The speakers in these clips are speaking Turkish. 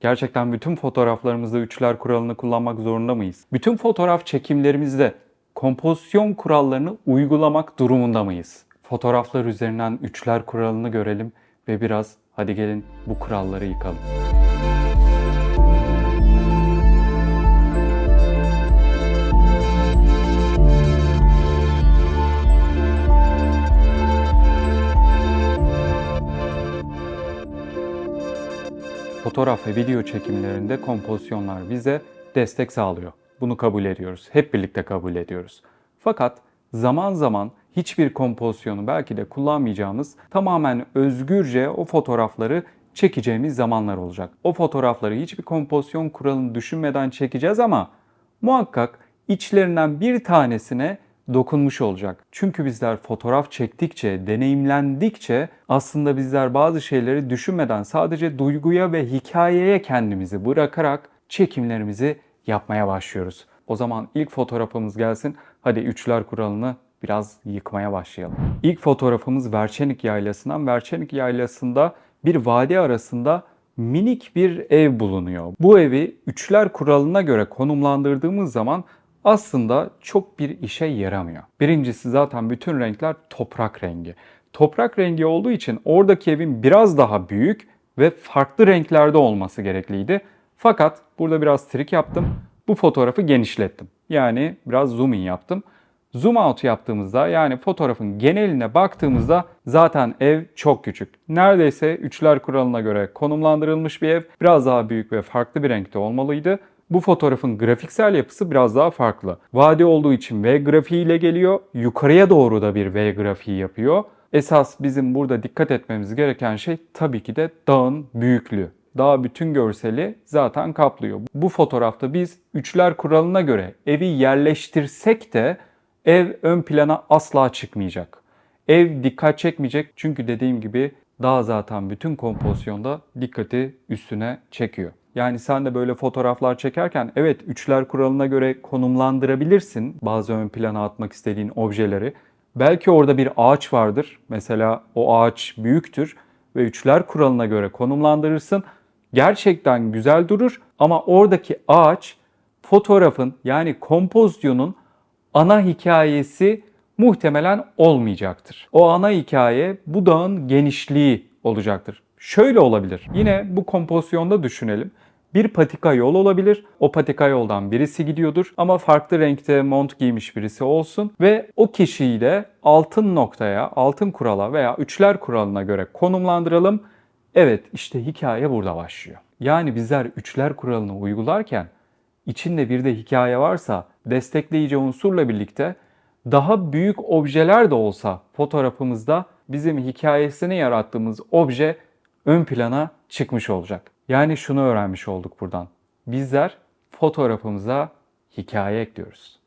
Gerçekten bütün fotoğraflarımızda üçler kuralını kullanmak zorunda mıyız? Bütün fotoğraf çekimlerimizde kompozisyon kurallarını uygulamak durumunda mıyız? Fotoğraflar üzerinden üçler kuralını görelim ve biraz hadi gelin bu kuralları yıkalım. Fotoğraf ve video çekimlerinde kompozisyonlar bize destek sağlıyor. Bunu kabul ediyoruz. Hep birlikte kabul ediyoruz. Fakat zaman zaman hiçbir kompozisyonu belki de kullanmayacağımız tamamen özgürce o fotoğrafları çekeceğimiz zamanlar olacak. O fotoğrafları hiçbir kompozisyon kuralını düşünmeden çekeceğiz ama muhakkak içlerinden bir tanesine dokunmuş olacak. Çünkü bizler fotoğraf çektikçe, deneyimlendikçe aslında bizler bazı şeyleri düşünmeden sadece duyguya ve hikayeye kendimizi bırakarak çekimlerimizi yapmaya başlıyoruz. O zaman ilk fotoğrafımız gelsin. Hadi üçler kuralını biraz yıkmaya başlayalım. İlk fotoğrafımız Verçenik Yaylası'ndan. Verçenik Yaylası'nda bir vadi arasında minik bir ev bulunuyor. Bu evi üçler kuralına göre konumlandırdığımız zaman aslında çok bir işe yaramıyor. Birincisi zaten bütün renkler toprak rengi. Toprak rengi olduğu için oradaki evin biraz daha büyük ve farklı renklerde olması gerekliydi. Fakat burada biraz trik yaptım. Bu fotoğrafı genişlettim. Yani biraz zoom in yaptım. Zoom out yaptığımızda yani fotoğrafın geneline baktığımızda zaten ev çok küçük. Neredeyse üçler kuralına göre konumlandırılmış bir ev. Biraz daha büyük ve farklı bir renkte olmalıydı. Bu fotoğrafın grafiksel yapısı biraz daha farklı. Vadi olduğu için V grafiği ile geliyor. Yukarıya doğru da bir V grafiği yapıyor. Esas bizim burada dikkat etmemiz gereken şey tabii ki de dağın büyüklüğü. Dağ bütün görseli zaten kaplıyor. Bu fotoğrafta biz üçler kuralına göre evi yerleştirsek de ev ön plana asla çıkmayacak. Ev dikkat çekmeyecek çünkü dediğim gibi dağ zaten bütün kompozisyonda dikkati üstüne çekiyor. Yani sen de böyle fotoğraflar çekerken evet üçler kuralına göre konumlandırabilirsin bazı ön plana atmak istediğin objeleri. Belki orada bir ağaç vardır. Mesela o ağaç büyüktür ve üçler kuralına göre konumlandırırsın. Gerçekten güzel durur ama oradaki ağaç fotoğrafın yani kompozisyonun ana hikayesi muhtemelen olmayacaktır. O ana hikaye bu dağın genişliği olacaktır. Şöyle olabilir. Yine bu kompozisyonda düşünelim. Bir patika yol olabilir. O patika yoldan birisi gidiyordur ama farklı renkte mont giymiş birisi olsun ve o kişiyi de altın noktaya, altın kurala veya üçler kuralına göre konumlandıralım. Evet işte hikaye burada başlıyor. Yani bizler üçler kuralını uygularken içinde bir de hikaye varsa destekleyici unsurla birlikte daha büyük objeler de olsa fotoğrafımızda bizim hikayesini yarattığımız obje ön plana çıkmış olacak. Yani şunu öğrenmiş olduk buradan. Bizler fotoğrafımıza hikaye ekliyoruz.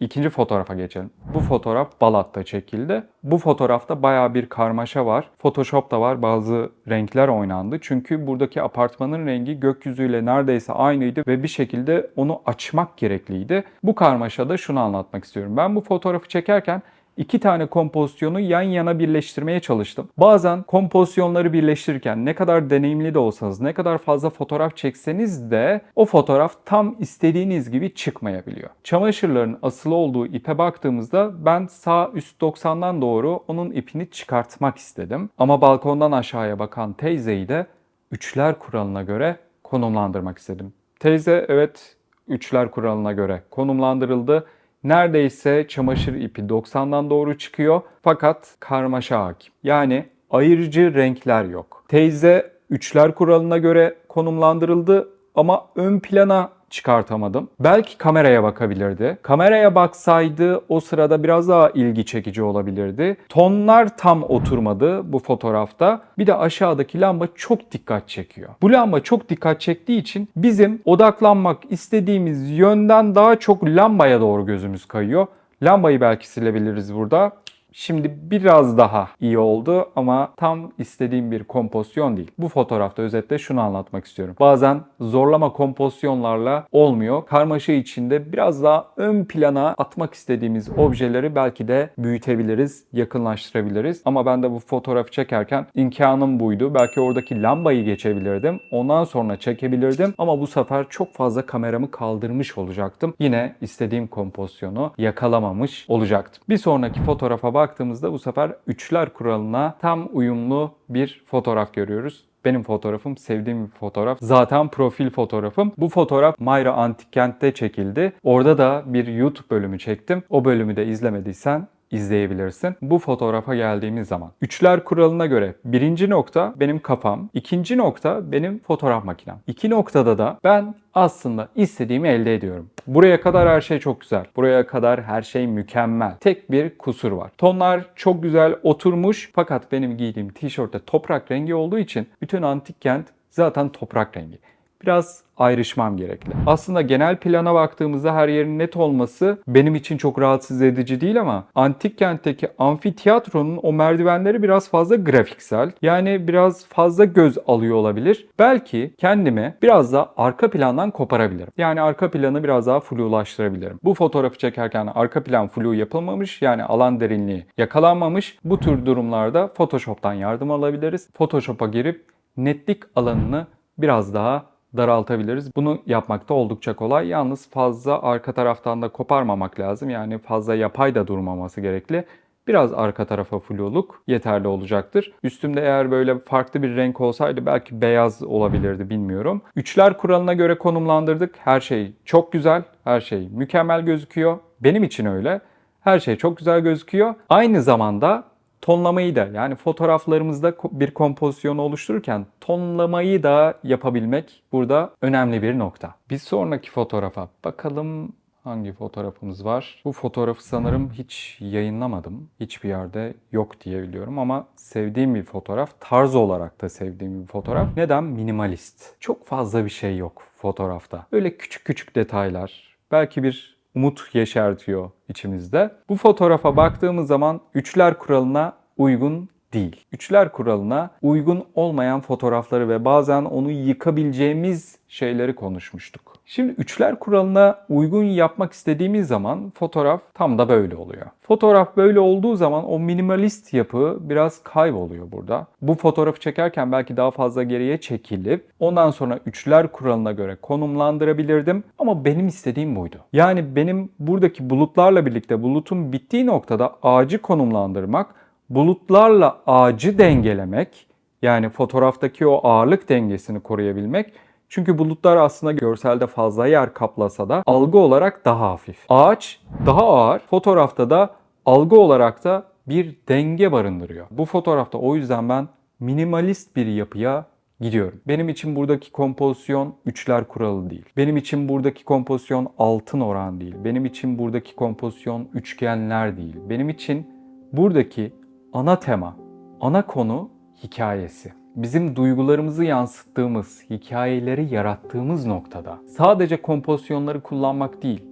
İkinci fotoğrafa geçelim. Bu fotoğraf Balat'ta çekildi. Bu fotoğrafta baya bir karmaşa var. Photoshop'ta var bazı renkler oynandı. Çünkü buradaki apartmanın rengi gökyüzüyle neredeyse aynıydı ve bir şekilde onu açmak gerekliydi. Bu karmaşada şunu anlatmak istiyorum. Ben bu fotoğrafı çekerken iki tane kompozisyonu yan yana birleştirmeye çalıştım. Bazen kompozisyonları birleştirirken ne kadar deneyimli de olsanız, ne kadar fazla fotoğraf çekseniz de o fotoğraf tam istediğiniz gibi çıkmayabiliyor. Çamaşırların asılı olduğu ipe baktığımızda ben sağ üst 90'dan doğru onun ipini çıkartmak istedim. Ama balkondan aşağıya bakan teyzeyi de üçler kuralına göre konumlandırmak istedim. Teyze evet üçler kuralına göre konumlandırıldı neredeyse çamaşır ipi 90'dan doğru çıkıyor fakat karmaşa hakim. Yani ayırıcı renkler yok. Teyze üçler kuralına göre konumlandırıldı ama ön plana çıkartamadım. Belki kameraya bakabilirdi. Kameraya baksaydı o sırada biraz daha ilgi çekici olabilirdi. Tonlar tam oturmadı bu fotoğrafta. Bir de aşağıdaki lamba çok dikkat çekiyor. Bu lamba çok dikkat çektiği için bizim odaklanmak istediğimiz yönden daha çok lambaya doğru gözümüz kayıyor. Lambayı belki silebiliriz burada. Şimdi biraz daha iyi oldu ama tam istediğim bir kompozisyon değil. Bu fotoğrafta özetle şunu anlatmak istiyorum. Bazen zorlama kompozisyonlarla olmuyor. Karmaşa içinde biraz daha ön plana atmak istediğimiz objeleri belki de büyütebiliriz, yakınlaştırabiliriz. Ama ben de bu fotoğrafı çekerken imkanım buydu. Belki oradaki lambayı geçebilirdim. Ondan sonra çekebilirdim. Ama bu sefer çok fazla kameramı kaldırmış olacaktım. Yine istediğim kompozisyonu yakalamamış olacaktım. Bir sonraki fotoğrafa baktığımızda bu sefer üçler kuralına tam uyumlu bir fotoğraf görüyoruz. Benim fotoğrafım, sevdiğim bir fotoğraf. Zaten profil fotoğrafım. Bu fotoğraf Mayra Antik Kent'te çekildi. Orada da bir YouTube bölümü çektim. O bölümü de izlemediysen izleyebilirsin. Bu fotoğrafa geldiğimiz zaman. Üçler kuralına göre birinci nokta benim kafam, ikinci nokta benim fotoğraf makinem. İki noktada da ben aslında istediğimi elde ediyorum. Buraya kadar her şey çok güzel. Buraya kadar her şey mükemmel. Tek bir kusur var. Tonlar çok güzel oturmuş fakat benim giydiğim tişörtte toprak rengi olduğu için bütün antik kent zaten toprak rengi biraz ayrışmam gerekli. Aslında genel plana baktığımızda her yerin net olması benim için çok rahatsız edici değil ama antik kentteki amfiteyatronun o merdivenleri biraz fazla grafiksel. Yani biraz fazla göz alıyor olabilir. Belki kendimi biraz da arka plandan koparabilirim. Yani arka planı biraz daha flulaştırabilirim. Bu fotoğrafı çekerken arka plan flu yapılmamış yani alan derinliği yakalanmamış. Bu tür durumlarda Photoshop'tan yardım alabiliriz. Photoshop'a girip netlik alanını biraz daha daraltabiliriz. Bunu yapmakta oldukça kolay. Yalnız fazla arka taraftan da koparmamak lazım. Yani fazla yapay da durmaması gerekli. Biraz arka tarafa fluluk yeterli olacaktır. Üstümde eğer böyle farklı bir renk olsaydı belki beyaz olabilirdi bilmiyorum. Üçler kuralına göre konumlandırdık. Her şey çok güzel. Her şey mükemmel gözüküyor. Benim için öyle. Her şey çok güzel gözüküyor. Aynı zamanda tonlamayı da yani fotoğraflarımızda bir kompozisyonu oluştururken tonlamayı da yapabilmek burada önemli bir nokta. Bir sonraki fotoğrafa bakalım hangi fotoğrafımız var? Bu fotoğrafı sanırım hiç yayınlamadım. Hiçbir yerde yok diye biliyorum ama sevdiğim bir fotoğraf. Tarz olarak da sevdiğim bir fotoğraf. Neden? Minimalist. Çok fazla bir şey yok fotoğrafta. Öyle küçük küçük detaylar. Belki bir umut yeşertiyor içimizde. Bu fotoğrafa baktığımız zaman üçler kuralına uygun değil. Üçler kuralına uygun olmayan fotoğrafları ve bazen onu yıkabileceğimiz şeyleri konuşmuştuk. Şimdi üçler kuralına uygun yapmak istediğimiz zaman fotoğraf tam da böyle oluyor. Fotoğraf böyle olduğu zaman o minimalist yapı biraz kayboluyor burada. Bu fotoğrafı çekerken belki daha fazla geriye çekilip ondan sonra üçler kuralına göre konumlandırabilirdim ama benim istediğim buydu. Yani benim buradaki bulutlarla birlikte bulutun bittiği noktada ağacı konumlandırmak, bulutlarla ağacı dengelemek yani fotoğraftaki o ağırlık dengesini koruyabilmek çünkü bulutlar aslında görselde fazla yer kaplasa da algı olarak daha hafif. Ağaç daha ağır, fotoğrafta da algı olarak da bir denge barındırıyor. Bu fotoğrafta o yüzden ben minimalist bir yapıya gidiyorum. Benim için buradaki kompozisyon üçler kuralı değil. Benim için buradaki kompozisyon altın oran değil. Benim için buradaki kompozisyon üçgenler değil. Benim için buradaki ana tema, ana konu hikayesi bizim duygularımızı yansıttığımız, hikayeleri yarattığımız noktada sadece kompozisyonları kullanmak değil.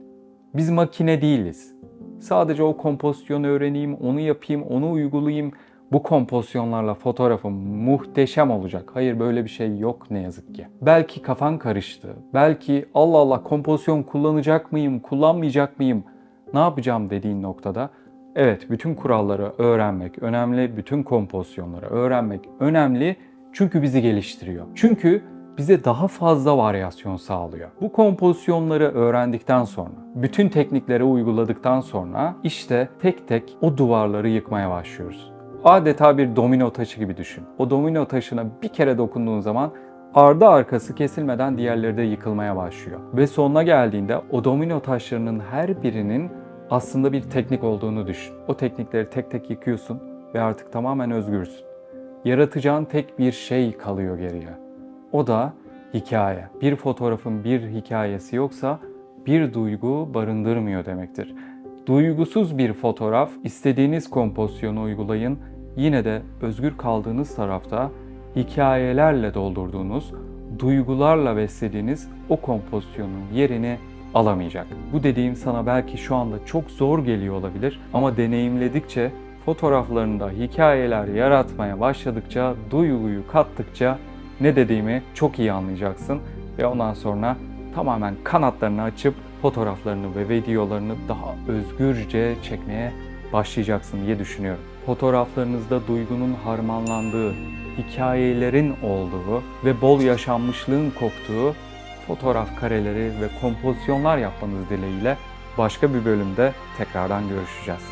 Biz makine değiliz. Sadece o kompozisyonu öğreneyim, onu yapayım, onu uygulayayım. Bu kompozisyonlarla fotoğrafım muhteşem olacak. Hayır böyle bir şey yok ne yazık ki. Belki kafan karıştı. Belki Allah Allah kompozisyon kullanacak mıyım, kullanmayacak mıyım, ne yapacağım dediğin noktada Evet, bütün kuralları öğrenmek önemli, bütün kompozisyonları öğrenmek önemli çünkü bizi geliştiriyor. Çünkü bize daha fazla varyasyon sağlıyor. Bu kompozisyonları öğrendikten sonra, bütün teknikleri uyguladıktan sonra işte tek tek o duvarları yıkmaya başlıyoruz. Adeta bir domino taşı gibi düşün. O domino taşına bir kere dokunduğun zaman ardı arkası kesilmeden diğerleri de yıkılmaya başlıyor. Ve sonuna geldiğinde o domino taşlarının her birinin aslında bir teknik olduğunu düşün. O teknikleri tek tek yıkıyorsun ve artık tamamen özgürsün. Yaratacağın tek bir şey kalıyor geriye. O da hikaye. Bir fotoğrafın bir hikayesi yoksa bir duygu barındırmıyor demektir. Duygusuz bir fotoğraf, istediğiniz kompozisyonu uygulayın. Yine de özgür kaldığınız tarafta hikayelerle doldurduğunuz, duygularla beslediğiniz o kompozisyonun yerini alamayacak. Bu dediğim sana belki şu anda çok zor geliyor olabilir ama deneyimledikçe fotoğraflarında hikayeler yaratmaya başladıkça, duyguyu kattıkça ne dediğimi çok iyi anlayacaksın ve ondan sonra tamamen kanatlarını açıp fotoğraflarını ve videolarını daha özgürce çekmeye başlayacaksın diye düşünüyorum. Fotoğraflarınızda duygunun harmanlandığı, hikayelerin olduğu ve bol yaşanmışlığın koktuğu fotoğraf kareleri ve kompozisyonlar yapmanız dileğiyle başka bir bölümde tekrardan görüşeceğiz.